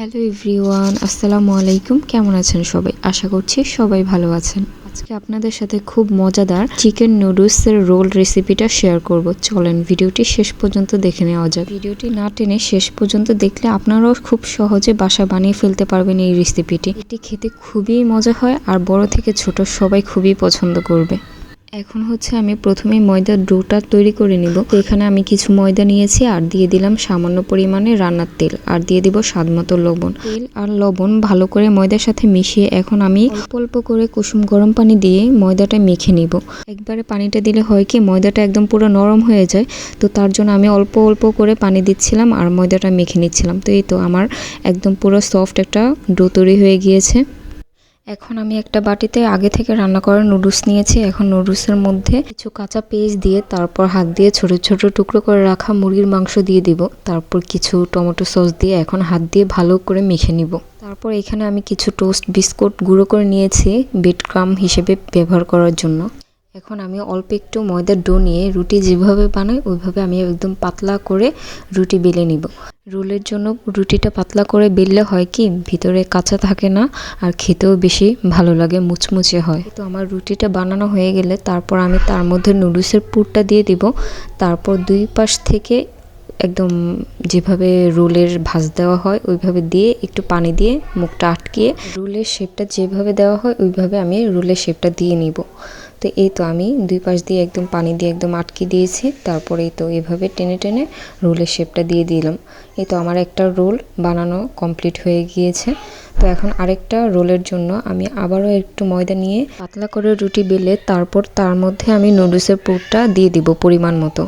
Hello everyone, আসসালামু আলাইকুম। কেমন আছেন সবাই? আশা করছি সবাই ভালো আছেন। আজকে আপনাদের সাথে খুব মজাদার চিকেন নুডলসের রোল রেসিপিটা শেয়ার করব। চলেন ভিডিওটি শেষ পর্যন্ত দেখে নেওয়া যাক। ভিডিওটি না টেনে শেষ পর্যন্ত দেখলে আপনারাও খুব সহজে বাসা বানিয়ে ফেলতে পারবেন এই রেসিপিটি। এটি খেতে খুবই মজা হয় আর বড় থেকে ছোট সবাই খুবই পছন্দ করবে। এখন হচ্ছে আমি প্রথমে ময়দার ডোটা তৈরি করে নিব। এখানে আমি কিছু ময়দা নিয়েছি আর দিয়ে দিলাম সামান্য পরিমাণে রান্নার তেল। আর দিয়ে দিব স্বাদ মতো লবণ। তেল আর লবণ ভালো করে ময়দার সাথে মিশিয়ে এখন আমি অল্প অল্প করে কুসুম গরম পানি দিয়ে ময়দাটা মেখে নিব। একবারে পানিটা দিলে হয় কি, ময়দাটা একদম পুরো নরম হয়ে যায়। তো তার জন্য আমি অল্প অল্প করে পানি দিচ্ছিলাম আর ময়দাটা মেখে নিচ্ছিলাম। তো এই তো আমার একদম পুরো সফট একটা ডো তৈরি হয়ে গিয়েছে। এখন আমি একটা বাটিতে আগে থেকে রান্না করা নুডলস নিয়েছি। এখন নুডলসের মধ্যে কিছু কাঁচা পেস্ট দিয়ে, তারপর হাত দিয়ে ছোট ছোট টুকরো করে রাখা মুরগির মাংস দিয়ে দিব। তারপর কিছু টমেটো সস দিয়ে এখন হাত দিয়ে ভালো করে মেখে নিব। তারপর এখানে আমি কিছু টোস্ট বিস্কুট গুঁড়ো করে নিয়েছি, বেড ক্রাম হিসেবে ব্যবহার করার জন্য। এখন আমি অল্প একটু ময়দার ডো নিয়ে রুটি যেভাবে বানাই, ওইভাবে আমি একদম পাতলা করে রুটি বেলে নিব। রোলের জন্য রুটিটা পাতলা করে বেললে হয় কি, ভিতরে কাঁচা থাকে না আর খেতেও বেশি ভালো লাগে, মুচমুচে হয়। তো আমার রুটিটা বানানো হয়ে গেলে তারপর আমি তার মধ্যে নুডলসের পুরটা দিয়ে দিব। তারপর দুই পাশ থেকে একদম যেভাবে রোলের ভাজ দেওয়া হয়, ওইভাবে দিয়ে একটু পানি দিয়ে মুখটা আটকিয়ে রোলের শেপটা যেভাবে দেওয়া হয়, ওইভাবে আমি রোলের শেপটা দিয়ে নিব। তো এই তো আমি দুই পাশ দিয়ে একদম পানি দিয়ে একদম আটকে দিয়েছি। তারপরে তো এভাবে টেনে টেনে রোলের শেপটা দিয়ে দিলাম। এই তো আমার একটা রোল বানানো কমপ্লিট হয়ে গিয়েছে। তো এখন আরেকটা রোলের জন্য আমি আবারও একটু ময়দা নিয়ে পাতলা করে রুটি বেলে তারপর তার মধ্যে আমি নুডলসের পুরটা দিয়ে দিব পরিমাণ মতো।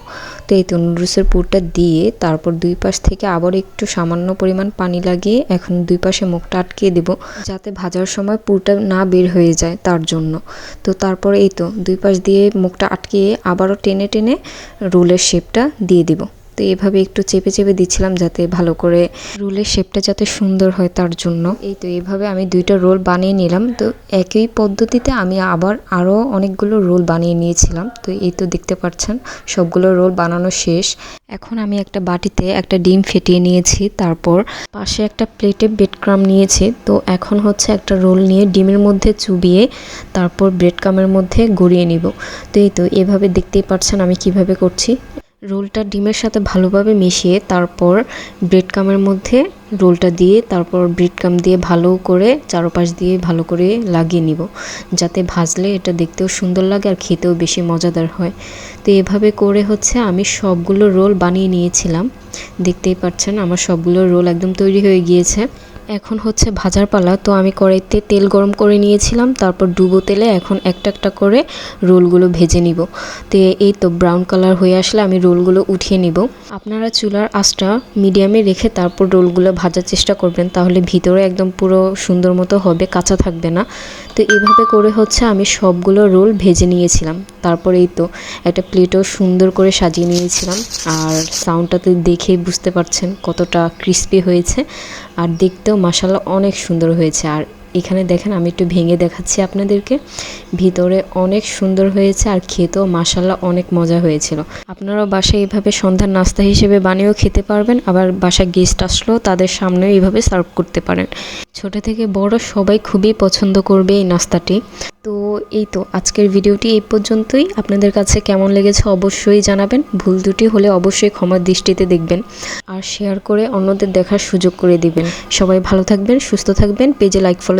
তো এই তো নুডলসের পুরটা দিয়ে তারপর দুই পাশ থেকে আবার একটু সামান্য পরিমাণ পানি লাগিয়ে এখন দুই পাশে মুখটা আটকিয়ে দেব যাতে ভাজার সময় পুরটা না বের হয়ে যায় তার জন্য। তো তারপর এই তো দুই পাশ দিয়ে মুখটা আটকিয়ে আবারও টেনে টেনে রোলের শেপটা দিয়ে দিব। তো এভাবে একটু চেপে চেপে দিচ্ছিলাম যাতে ভালো করে রোলের শেপটা যাতে সুন্দর হয় তার জন্য। এই তো এইভাবে আমি দুইটা রোল বানিয়ে নিলাম। তো একই পদ্ধতিতে আমি আবার আরও অনেকগুলো রোল বানিয়ে নিয়েছিলাম। তো এই তো দেখতে পাচ্ছেন, সবগুলো রোল বানানো শেষ। এখন আমি একটা বাটিতে একটা ডিম ফেটিয়ে নিয়েছি। তারপর পাশে একটা প্লেটে ব্রেড ক্রাম নিয়েছি। তো এখন হচ্ছে একটা রোল নিয়ে ডিমের মধ্যে চুবিয়ে তারপর ব্রেড ক্রামের মধ্যে গড়িয়ে নিব। তো এই তো এভাবে দেখতেই পাচ্ছেন আমি কীভাবে করছি। রোলটা ডিমের সাথে ভালোভাবে মিশিয়ে তারপর ব্রেড কামের মধ্যে রোলটা দিয়ে তারপর ব্রেড কাম দিয়ে ভালো করে চারপাশ দিয়ে ভালো করে লাগিয়ে নিব। যাতে ভাজলে এটা দেখতেও সুন্দর লাগে আর খেতেও বেশি মজাদার হয়। তো এভাবে করে হচ্ছে আমি সবগুলো রোল বানিয়ে নিয়েছিলাম। দেখতেই পাচ্ছেন আমার সবগুলো রোল একদম তৈরি হয়ে গিয়েছে। এখন হচ্ছে ভাজার পালা। তো আমি কড়াইতে তেল গরম করে নিয়েছিলাম, তারপর ডুবো তেলে এখন একটা একটা করে রোলগুলো ভেজে নিব। তো এই তো ব্রাউন কালার হয়ে আসলে আমি রোলগুলো উঠিয়ে নিব। আপনারা চুলার আঁচটা মিডিয়ামে রেখে তারপর রোলগুলো ভাজার চেষ্টা করবেন, তাহলে ভিতরে একদম পুরো সুন্দর মতো হবে, কাঁচা থাকবে না। তো এভাবে করে হচ্ছে আমি সবগুলো রোল ভেজে নিয়েছিলাম। তারপর এই তো একটা প্লেটও সুন্দর করে সাজিয়ে নিয়েছিলাম। আর সাউন্ডটাতে দেখেই বুঝতে পারছেন কতটা ক্রিস্পি হয়েছে। আর দেখতেও মাসাল্লা অনেক সুন্দর হয়েছে। আর এখানে দেখেন, আমি একটু ভেঙে দেখাচ্ছি আপনাদেরকে। ভিতরে অনেক সুন্দর হয়েছে আর খেতেও মাসাল্লা অনেক মজা হয়েছিল। আপনারাও বাসায় এইভাবে সন্ধ্যার নাস্তা হিসেবে বানিয়েও খেতে পারবেন। আবার বাসায় গেস্ট আসলেও তাদের সামনেও এইভাবে সার্ভ করতে পারেন। ছোট থেকে বড় সবাই খুবই পছন্দ করবে এই নাস্তাটি। তো এই তো আজকের ভিডিওটি এই পর্যন্তই। আপনাদের কাছে কেমন লেগেছে অবশ্যই জানাবেন। ভুল দুটি হলে অবশ্যই ক্ষমার দৃষ্টিতে দেখবেন। আর শেয়ার করে অন্যদের দেখার সুযোগ করে দিবেন। সবাই ভালো থাকবেন, সুস্থ থাকবেন। পেজে লাইক ফলো